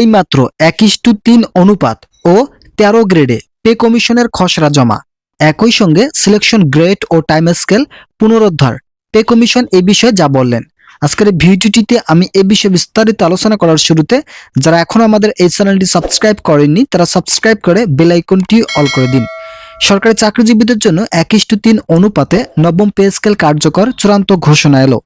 এই মাত্র এক ইস্টু তিন অনুপাত ও তেরো গ্রেডে পে কমিশনের খসড়া জমা। একই সঙ্গে সিলেকশন গ্রেড ও টাইম স্কেল পুনরুদ্ধার। পে কমিশন এ বিষয়ে যা বললেন। আজকের ভিডিওটিতে আমি এ বিষয়ে বিস্তারিত আলোচনা করার শুরুতে যারা এখনও আমাদের এই চ্যানেলটি সাবস্ক্রাইব করেননি, তারা সাবস্ক্রাইব করে বেল আইকনটি অল করে দিন। সরকারি চাকরিজীবীদের জন্য এক ইস্টু তিন অনুপাতে নবম পে স্কেল কার্যকর চূড়ান্ত ঘোষণা এলো।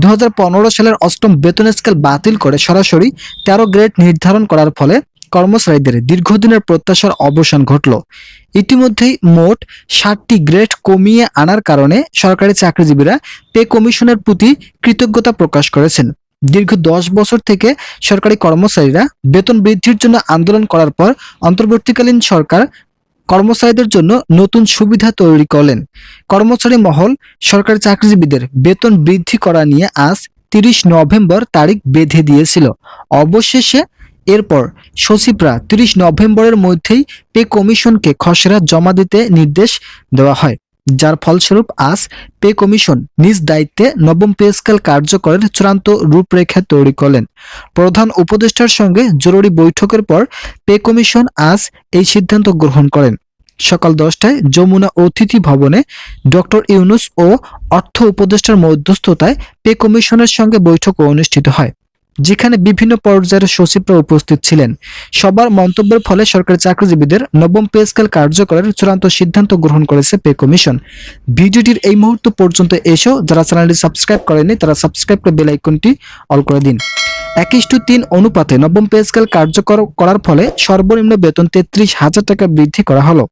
দুহাজার পনেরো সালের অষ্টম বেতন স্কেল বাতিল করে সরাসরি তেরো গ্রেড নির্ধারণ করার ফলে কর্মচারীদের দীর্ঘদিনের প্রত্যাশার অবসান ঘটল। ইতিমধ্যেই মোট ষাটটি গ্রেড কমিয়ে আনার কারণে সরকারি চাকরিজীবীরা পে কমিশনের প্রতি কৃতজ্ঞতা প্রকাশ করেছেন। দীর্ঘ দশ বছর থেকে সরকারি কর্মচারীরা বেতন বৃদ্ধির জন্য আন্দোলন করার পর অন্তর্বর্তীকালীন সরকার কর্মচারীদের জন্য নতুন সুবিধা তৈরি করলেন। কর্মচারী মহল সরকারি চাকরিজীবীদের বেতন বৃদ্ধি করা নিয়ে আজ তিরিশ নভেম্বর তারিখ বেঁধে দিয়েছিল। অবশেষে এরপর সচিবরা তিরিশ নভেম্বরের মধ্যেই পে কমিশনকে খসড়া জমা দিতে নির্দেশ দেওয়া হয়। যার ফলস্বরূপ আজ পে কমিশন নিজ দায়িত্বে নবম পে স্কেল কার্যকরের চূড়ান্ত রূপরেখা তৈরি করলেন। প্রধান উপদেষ্টার সঙ্গে জরুরি বৈঠকের পর পে কমিশন আজ এই সিদ্ধান্ত গ্রহণ করেন। সকাল দশটায় যমুনা অতিথি ভবনে ডক্টর ইউনুস ও অর্থ উপদেষ্টার মধ্যস্থতায় পে কমিশনের সঙ্গে বৈঠক অনুষ্ঠিত হয়। যেখানে বিভিন্ন পর্যায়ের সচিবরা উপস্থিত ছিলেন। সবার মন্তব্যের ফলে সরকারি চাকরিজীবীদের নবম পে স্কেল কার্যকরের চূড়ান্ত সিদ্ধান্ত গ্রহণ করেছে পে কমিশন। ভিডিওটির এই মুহূর্ত পর্যন্ত এসেও যারা চ্যানেলটি সাবস্ক্রাইব করেনি তারা সাবস্ক্রাইব করে বেল আইকনটি অল করে দিন। একিশ টু তিন অনুপাতে নবম পে স্কেল কার্যকর করার ফলে সর্বনিম্ন বেতন তেত্রিশ হাজার টাকা বৃদ্ধি করা হলো।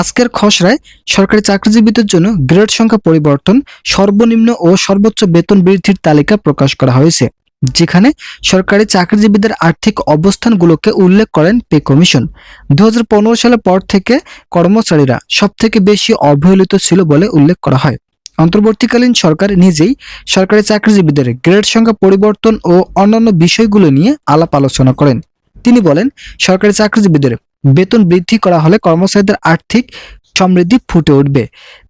আজকের খসড়ায় সরকারি চাকরিজীবীদের জন্য গ্রেড সংখ্যা পরিবর্তন, সর্বনিম্ন ও সর্বোচ্চ বেতন বৃদ্ধির তালিকা প্রকাশ করা হয়েছে। যেখানে সরকারি চাকরিজীবীদের আর্থিক অবস্থানগুলোকে উল্লেখ করেন পে কমিশন। দু হাজার পনেরো সালের পর থেকে কর্মচারীরা সবথেকে বেশি অবহেলিত ছিল বলে উল্লেখ করা হয়। অন্তর্বর্তীকালীন সরকার নিজেই সরকারি চাকরিজীবীদের গ্রেড সংখ্যা পরিবর্তন ও অন্যান্য বিষয়গুলো নিয়ে আলাপ আলোচনা করেন। তিনি বলেন, সরকারি চাকরিজীবীদের বেতন বৃদ্ধি করা হলে কর্মচারীদের আর্থিক সমৃদ্ধি ফুটে উঠবে।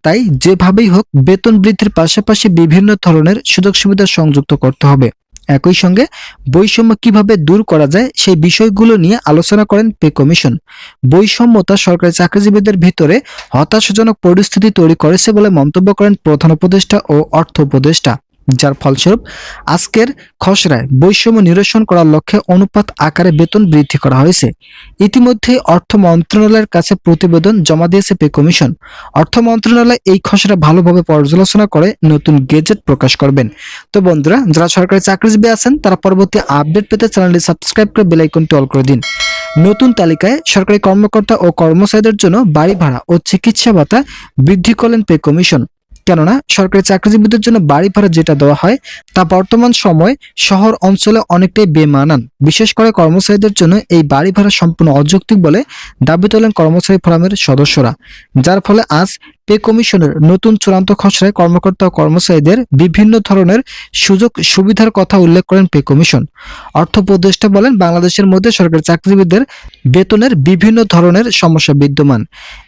তাই যেভাবেই হোক, বেতন বৃদ্ধির পাশাপাশি বিভিন্ন ধরনের সুযোগ সুবিধা সংযুক্ত করতে হবে। একই সঙ্গে বৈষম্য কীভাবে দূর করা যায় সেই বিষয়গুলো নিয়ে আলোচনা করেন পে কমিশন। বৈষম্যতা সরকারি চাকরিজীবীদের ভিতরে হতাশাজনক পরিস্থিতি তৈরি করেছে বলে মন্তব্য করেন প্রধান উপদেষ্টা ও অর্থ উপদেষ্টা। যার ফলস্বরূপ আজকের খসড়ায় বৈষম্য নিরসন করার লক্ষ্যে অনুপাত আকারে বেতন বৃদ্ধি করা হয়েছে। ইতিমধ্যে অর্থ মন্ত্রণালয়ের কাছে প্রতিবেদন জমা দিয়েছে পে কমিশন। অর্থ মন্ত্রণালয় এই খসড়া ভালোভাবে পর্যালোচনা করে নতুন গেজেট প্রকাশ করবেন। তো বন্ধুরা, যারা সরকারি চাকরিজীবী আছেন, তারা পরবর্তী আপডেট পেতে চ্যানেলটি সাবস্ক্রাইব করে বেল আইকনটি অল করে দিন। নতুন তালিকায় সরকারি কর্মকর্তা ও কর্মচারীদের জন্য বাড়ি ভাড়া ও চিকিৎসা ভাতা বৃদ্ধি করলেন পে কমিশন। কেননা সরকারি চাকরিজীবীদের জন্য বাড়ি ভাড়া যেটা দেওয়া হয়, তা বর্তমান সময় শহর অঞ্চলে অনেকটাই বেমানান। বিশেষ করে কর্মচারীদের জন্য এই বাড়ি ভাড়া সম্পূর্ণ অযৌক্তিক বলে দাবি তোলেন কর্মচারী ফোরামের সদস্যরা। যার ফলে আজ পে কমিশনের নতুন চূড়ান্ত খসড়ায় কর্মকর্তা ও কর্মচারীদের বিভিন্ন ধরনের সুযোগ সুবিধার কথা উল্লেখ করেন পে কমিশন। অর্থ উপদেষ্টা বলেন, বাংলাদেশের মধ্যে সরকারি চাকরিজীবীদের বেতনের বিভিন্ন ধরনের সমস্যা বিদ্যমান।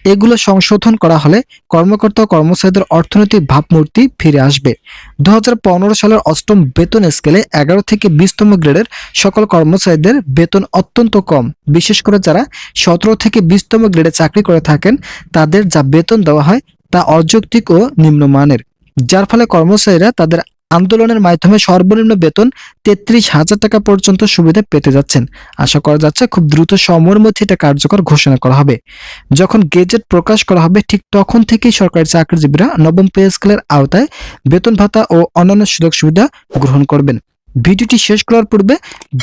এগুলো সংশোধন করা হলে কর্মকর্তা ও কর্মচারীদের অর্থনৈতিক ভাবমূর্তি ফিরে আসবে। দু হাজার পনেরো সালের অষ্টম বেতন স্কেলে এগারো থেকে বিশতম গ্রেডের সকল কর্মচারীদের বেতন অত্যন্ত কম। বিশেষ করে যারা সতেরো থেকে বিশতম গ্রেডে চাকরি করে থাকেন, তাদের যা বেতন দেওয়া হয় তা অযৌক্তিক ও নিম্নমানের। যার ফলে কর্মচারীরা তাদের আন্দোলনের মাধ্যমে সর্বনিম্ন বেতন তেত্রিশ হাজার টাকা পর্যন্ত সুবিধা পেতে যাচ্ছেন। আশা করা যাচ্ছে খুব দ্রুত সময়ের মধ্যে এটা কার্যকর ঘোষণা করা হবে। যখন গেজেট প্রকাশ করা হবে, ঠিক তখন থেকেই সরকারি চাকরিজীবীরা নবম পে স্কেলের আওতায় বেতন ভাতা ও অন্যান্য সুযোগ সুবিধা গ্রহণ করবেন। ভিডিওটি শেষ করার পূর্বে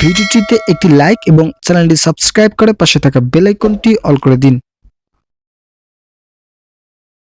ভিডিওটিতে একটি লাইক এবং চ্যানেলটি সাবস্ক্রাইব করে পাশে থাকা বেলাইকনটি অল করে দিন।